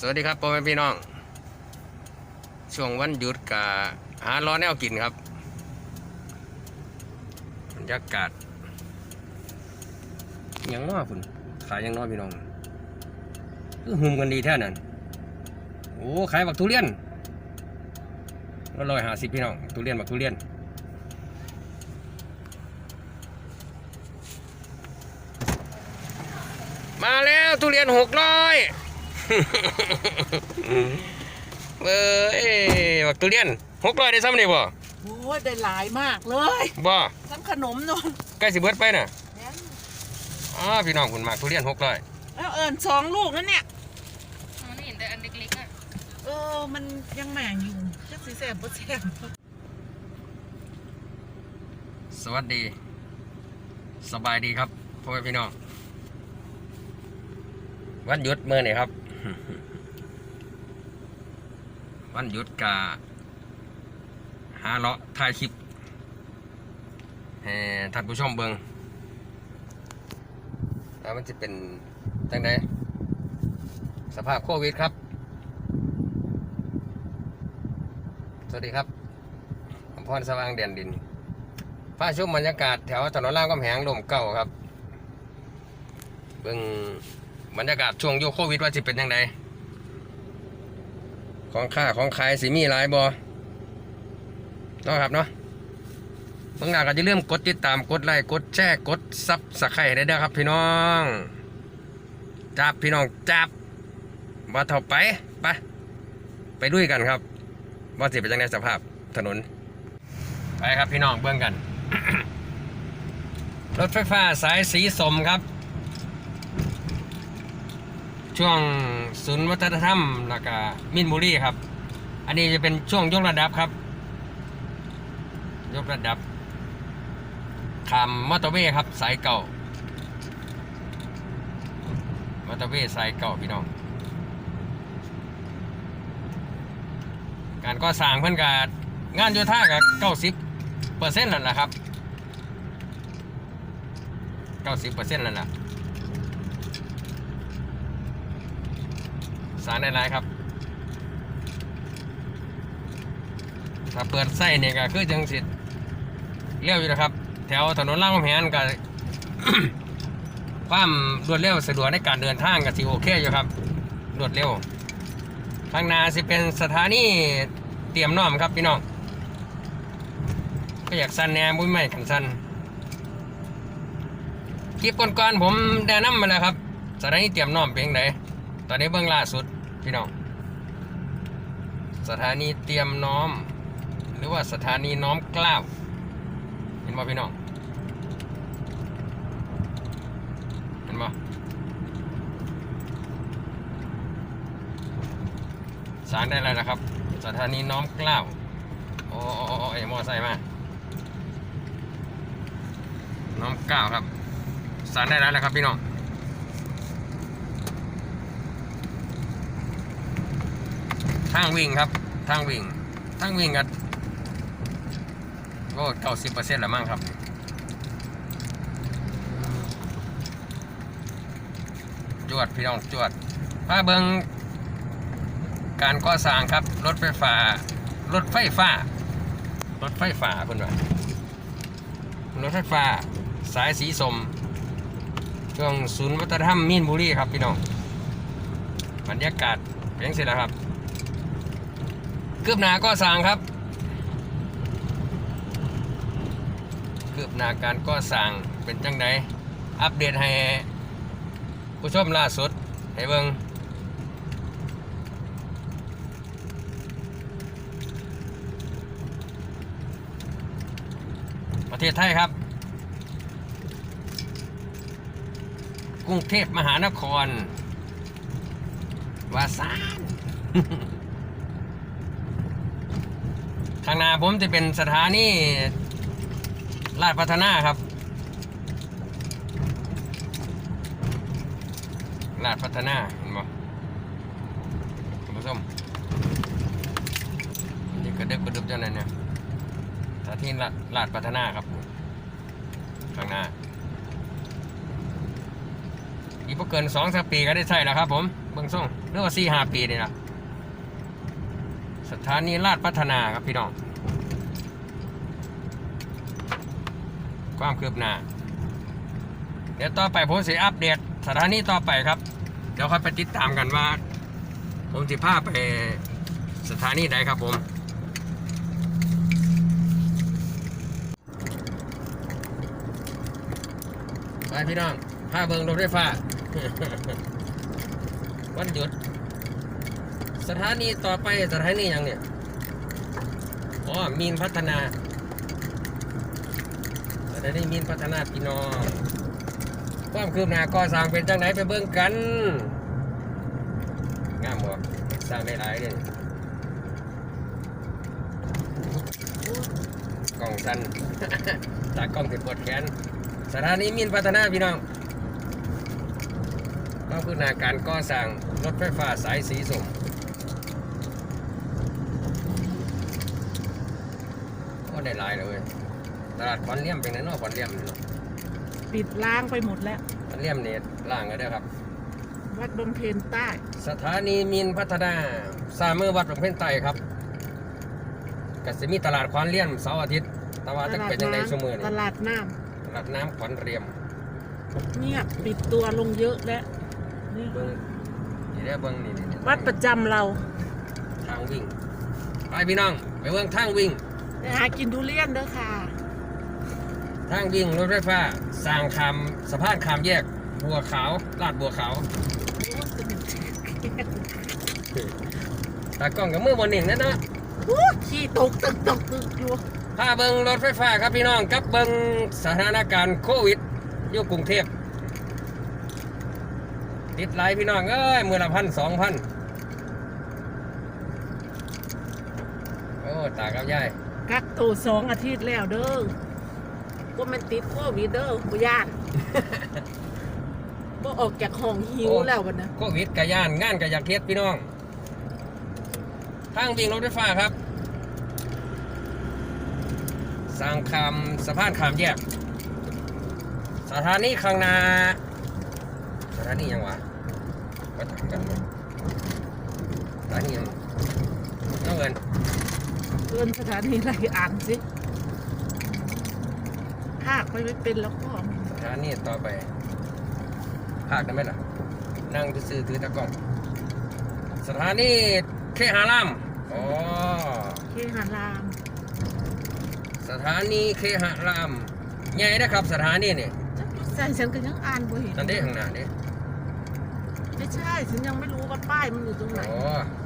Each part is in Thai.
สวัสดีครับพ่อแม่พี่น้อง ช่วงวันหยุดกะหาล้อแนวกินครับบรรยากาศยังน้อพุ่นขายยังน้อพี่น้องคือหุมกันดีแท้นั่นโอ้ขายบักทุเรียนก็ร้อยห้าสิบพี่น้องทุเรียนบักทุเรียนมาแล้วทุเรียนหกร้อย เอ้ยบักทุเรียนหกร้อยได้ซ้ำนี่บ่โอ้ยได้หลายมากเลยบ่ทั้งขนมนนใกล้สิเบิดไปน่ะแม่นอ๋อพี่น้องคุณมากทุเรียนหกร้อยแล้วเอิญสองลูกนั่นเนี่ยอ๋อนี่เห็นแต่อันเล็กๆอะเออมันยังแหม่งอยู่จักสีแสบบ่แสบสวัสดี สบายดีครับพ่อแม่พี่น้องวันหยุดเมื่อนี่ครับ วันหยุดกะหาเลาะถ่ายคลิปให้ท่านผู้ชมเบิงแล้วมันจะเป็นจังไดสภาพโควิดครับ สวัสดีครับผมพรสว่างเด่นดินพาชุ่มบรรยากาศแถวถนนล่างกำแหงลมเก่าครับ เบิ่ง บรรยากาศช่วงยุคโควิดว่าจะเป็นยังไงของค่าของขายสิมีหลายบอเนาะครับเนาะเพิ่งหน้าก็จะเริ่มกดติดตามกดไลค์กดแชร์กดซับสไครต์ได้เด้อครับ พี่น้องจับพี่น้องจับว่าเท่าไปไปไปด้วยกันครับ ว่าสิเป็นยังไงสภาพถนน ไปครับพี่น้องเบื้องกัน รถไฟฟ้าสายสีสมครับ ช่วงศูนย์วัฒนธรรมแล้วก็มินบุรีครับ อันนี้จะเป็นช่วงยกระดับครับ ยกระดับขามมอเตอร์เวย์ครับ สายเก่ามอเตอร์เวย์สายเก่าพี่น้อง การก่อสร้างเพิ่นกงานโยธากับเก้าสิบเปอร์เซ็นต์นั่นแหละครับเก้าสิบเปอร์เซ็นต์นั่นแหละ สารได้หลายครับ ถ้าเปิดไส้เนี่ยก็คือจังสิเลี้ยวอยู่นะครับ แถวถนนล่างกำแพงก็ความรวดเร็วสะดวกในการเดินทางก็สิโอเคอยู่ครับ รวดเร็วข้างนาสิเป็นสถานีเตรียมน้อมครับพี่น้อง ก็อยากสั้นแหนบุ้ยไม่ขันสั้นคลิปก่อนๆผมแนะนำมาแล้วครับสถานีเตรียมน้อมเป็นยังไงตอนนี้เบื้องล่าสุด พี่น้อง สถานีเตรียมน้อม หรือว่าสถานีน้อมกล้าวเห็นบ่พี่น้อง เห็นบ่สารได้อะไรนะครับ สถานีน้อมกล้าวโอ้โอ้โอ้โอ้ไอ้มอไซค์มา น้อมกล้าวครับสารได้แล้วนะครับพี่น้อง ทางวิ่งครับ ทางวิ่ง ทางวิ่งกันก็เก้าสิบเปอร์เซ็นต์ละมั้งครับจวดพี่น้องจวดพาเบิงการก่อสร้างครับ รถไฟฟ้า รถไฟฟ้า รถไฟฟ้าเพิ่นว่ารถไฟฟ้า สายสีสมช่วงศูนย์วัฒนธรรมมีนบุรีครับพี่น้องบรรยากาศเป็นยังไงล่ะครับ คืบหน้าก่อสร้างครับคืบหน้าการก่อสร้างเป็นจังไดอัปเดตให้ผู้ชมล่าสุดให้เบิ่งประเทศไทยครับ กรุงเทพมหานคร วาซาน ทางหนาผมจะเป็นสถานีลาดพัฒนาครับลาดพัฒนาเห็นบ่คุณผู้ชมนี่กระดึบกระดึบเจ้านั่นเนี่ยสถานีลาดลาดพัฒนาครับข้างหน้าอีกพอเกินสองสักปีก็ได้ใช่แล้วครับผมเบื้องส่งรือว่าสี่ห้าปีนี่ละสถานีราชพัฒนาครับพี่น้อง ความคืบหน้า เดี๋ยวต่อไปผมจะอัปเดตสถานีต่อไปครับ เดี๋ยวค่อยไปติดตามกันว่า ผมจะพาไปสถานีใดครับผมไปพี่น้องพาเบิงรถไฟฟ้า วันหยุด สถานีต่อไปสถานีอย่างเนี่ยอ๋อมีนพัฒนา สถานีมีนพัฒนาพี่น้องความคืบหน้าก่อสร้างเป็นจังไหนไปเบิ่งกันงามบ่สร้างได้หลายเด้กล้องสั้นตากล้องติดปวดแขนสถานีมีนพัฒนาพี่น้องความคืบหน้าการก่อสร้างรถไฟฟ้าสายสีส้มโอ้ได้หลายเลย ตลาดขอนเลี่ยมเป็นไงเนาะขอนเลี่ยมนี่เนาะปิดล้างไปหมดแล้ว ขอนเลี่ยมเนี่ยล่างกันเด้อครับ วัดบำเพ็ญใต้ สถานีมีนพัฒนาสามมือวัดประเพ็ญไต่ครับก็จะมีตลาดขวานเลี่ยมเสาร์อาทิตย์แต่ว่าจะเป็นยังไงชั่วโมงตนี่ลาดน้ตลาดน้ำขวัญเรียมำเงียบปิดตัวลงเยอะแล้วนี่เบิ้งนี่ได้อเบิ้งนี่นี่นี่วัดประจำเราทางวิ่งไปพี่น้องไปเบิ้งทางวิ่ง ไปหากินทุเรียนเด้อค่ะ ทางวิ่งรถไฟฟ้าสร้างคำสะพานคามแยกบัวขาวลาดบัวขาวตากล้องกับมือบนหนึ่งนั่นเนาะโอ้ขี้ตกตึกตกตึกอยู่พาเบิ้งรถไฟฟ้าครับพี่น้องกับเบิ้งสถานการณ์โควิดอยู่กรุงเทพติดหลายพี่น้องเอ้ยมือละพันสองพันโอ้ตากับยายกักตัวสองอาทิตย์แล้วเด้อ ก็มันติดโควิดเด้อบ่ย่านบ่ออกจากห้องหิวแล้ววันนะโควิดกะย่านงานกะอยากเทศพี่น้อง ทางวิ่งรถไฟฟ้าครับ สร้างคำสะพานขามแยก สถานีข้างหน้าสถานียังวะมาถามกันมั้ยสถานียังน้องเงินเกินสถานีอะไรอ่านสิ ภาคไม่เป็นแล้วก็สถานีต่อไปภาคได้ไหมล่ะ นั่งซื้อๆถือตะกล้อง สถานีเคหารามอ๋อเคหาราม สถานีเคหารามใหญ่นะครับ สถานีนี่จักใส่ฉันก็ยังอ่านบ่เห็นนั่นเด้ข้างหน้าเด้ไม่ใช่ฉันยังไม่รู้ว่าป้ายมันอยู่ตรงไหนอ๋อ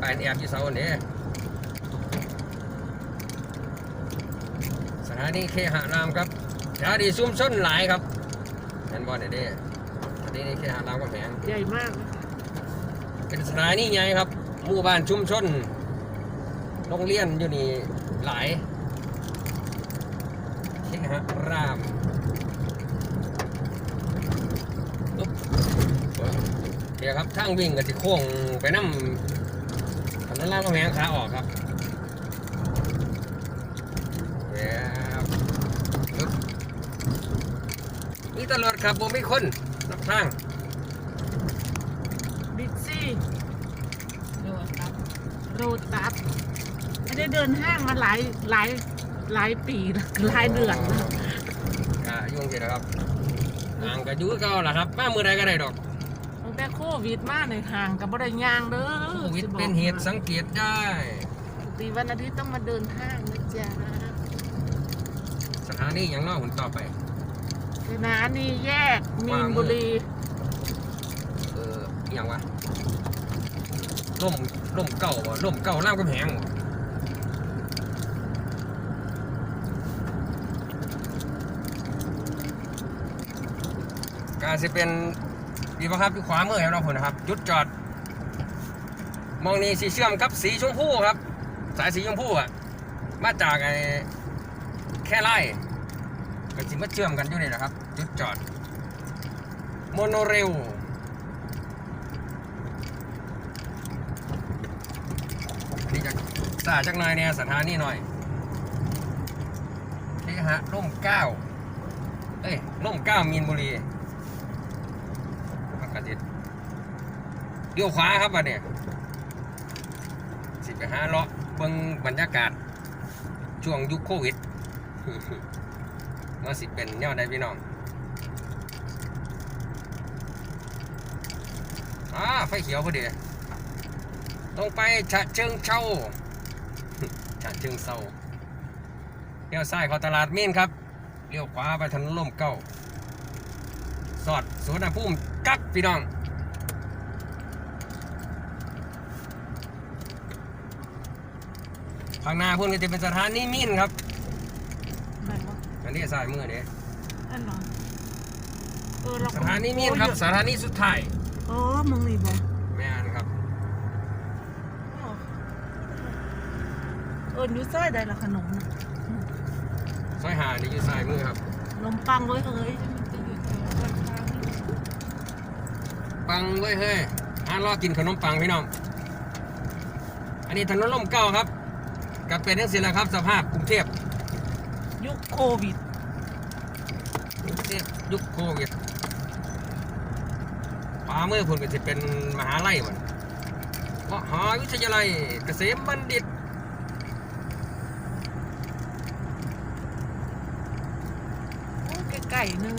ปลายแอบอยู่เสาอันเด้สถานีเคหารามครับ สถานีซุ่มชนหลายครับเห็นบ่เด้เด้สถานีเคหารามก็แพงใหญ่มากนะคะเป็นสถานีใหญ่ครับหมู่บ้านชุมชนโรงเรียนอยู่นี่หลายเคหารามอุ๊บโอเคครับทางวิ่งกับที่โค้งไปน้ำถนนลาดกระแพงขาออกครับแล้วปึ๊บนี่ ตลอดครับผมไม่คนนับทางบิ๊กซี่โรตัสโรตัสไม่ได้เดินห้างมาหลายหลายหลายปีแล้วหลายเดือนแล้วอ่ายุ่งสินะครับห่างกับยุ่งเก่าล่ะครับมามือใดก็ได้ดอกตั้งแต่โควิดมาในห่างกับบ่ได้ย่างเด้อโควิดเป็นเหตุสังเกตได้ตีวันอาทิตย์ต้องมาเดินห้างนะจ๊ะสถานีอย่างนอกหุ่นต่อไป สถานีแยกมีนบุรีเอออหย่างวะร่มร่มเก่าบ่ร่มเก่าล่ามกำแหงบ่การสิเป็นดีป่ะครับอยู่ขวามือของเราผมนะครับจุดจอด มองนี่สีเชื่อมกับสีชมพูครับ สายสีชมพูอะมาจากไอ้แค่ไล่ ก็สิมาเชื่อมกันอยู่นี่แหละครับ จุดจอด โมโนเรลนี่จะสาจักหน่อยเนี่ยสถานีหน่อยนี่ฮะร่มเก้าเอ้ยร่มเก้ามีนบุรีพักกระดิษเลี้ยวขวาครับวันนี้หาเลาะเบิ่งบรรยากาศ ช่วงยุคโควิด ว่าสิเป็นแนวใดพี่น้องอ่าไฟเขียวพอดีตรงไปฉะเชิงเช่าฉะเชิงเซาเลี้ยวซ้ายเข้าตลาดมีนครับเลี้ยวขวาไปถนนล่มเก้าสอดสวนภูมิกักพี่น้องข้างหน้าพุ่นก็จะเป็นสถานีมีนครับ นบ่อันนี้สายมือเด้อันเหรอเออเราสถานีมีนครับ สถานีสุดท้ายเออมึงนี่บ่แม่นครับเอออยู่ซอยใดล่ะขนมน่ะซอยหานี่อยู่สายมือครับขนมปังเว้ยเอ้ยมันจะอยู่แถววันทางนี่ปังไว้ยเฮ้ยหารอกินขนมปังพี่น้อง อันนี้ถนนล่มเก้าครับกับเป็นทั้งสิ้นแล้วครับ สภาพกรุงเทพยุคโควิดกรุงเทพ ยุคโควิดปาเมื่อพุ่นก็จะเป็นมหาลัยมันมหาวิทยาลัยเกษมบัณฑิตโอ้ไก่ๆหนึง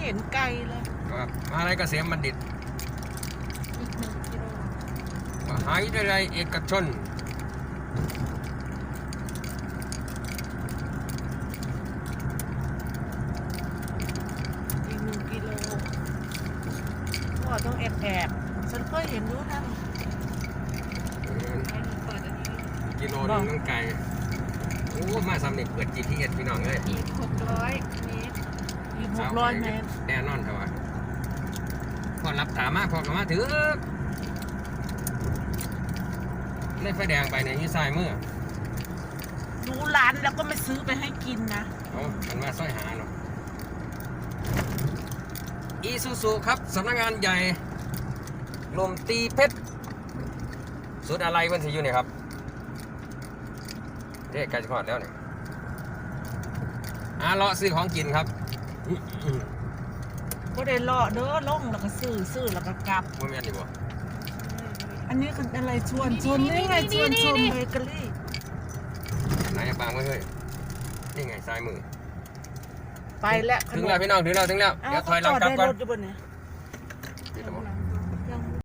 เห็นไก่เลยครับมหาลัยเกษมบัณฑิตอีกหนึ่งกิโลมหาวิทยาลัยเอกชน อีกหนึ่งกิโลก็ต้องแอบแอบๆฉันเคยเห็นอยู่นะ ให้มันเปิดอันนี้ กิโลหนึงต้องไกลโอ้มาซ้ำนี่เปิด GPS พี่น้องเลยอีกหกร้อยเมตรอีกหกร้อยเมตรแน่นอนครับว่าพอรับถามมาพอกลับมาถือในไฟแดงไปเนี่ยยี่สายมือดูร้านแล้วก็ไม่ซื้อไปให้กินนะเอามันมาสร้อยหาเนาะอีซูซูครับสำนักงานใหญ่ลมตีเพชรสุดอะไรมันสิอยู่เนี่ยครับ เรียกไกลจะพอดแล้วเนี่ยอาเลาะซื้อของกินครับก็ได้เลาะเด้อลงแล้วก็ซื้อซื้อแล้วก็กลับว่าแม่นดีบ่อันนี้คืออะไรชวนชวนนี่ไงชวนชมเบเกอรี่ไหนอะบางไว้เฮ้ยนี่ไงซ้ายมือ ไปแล้วถึงแล้วพี่น้องถึงแล้วถึงแล้วเอ้าเดี๋ยวถเขาอยหจลังอดกลับได้ก่อน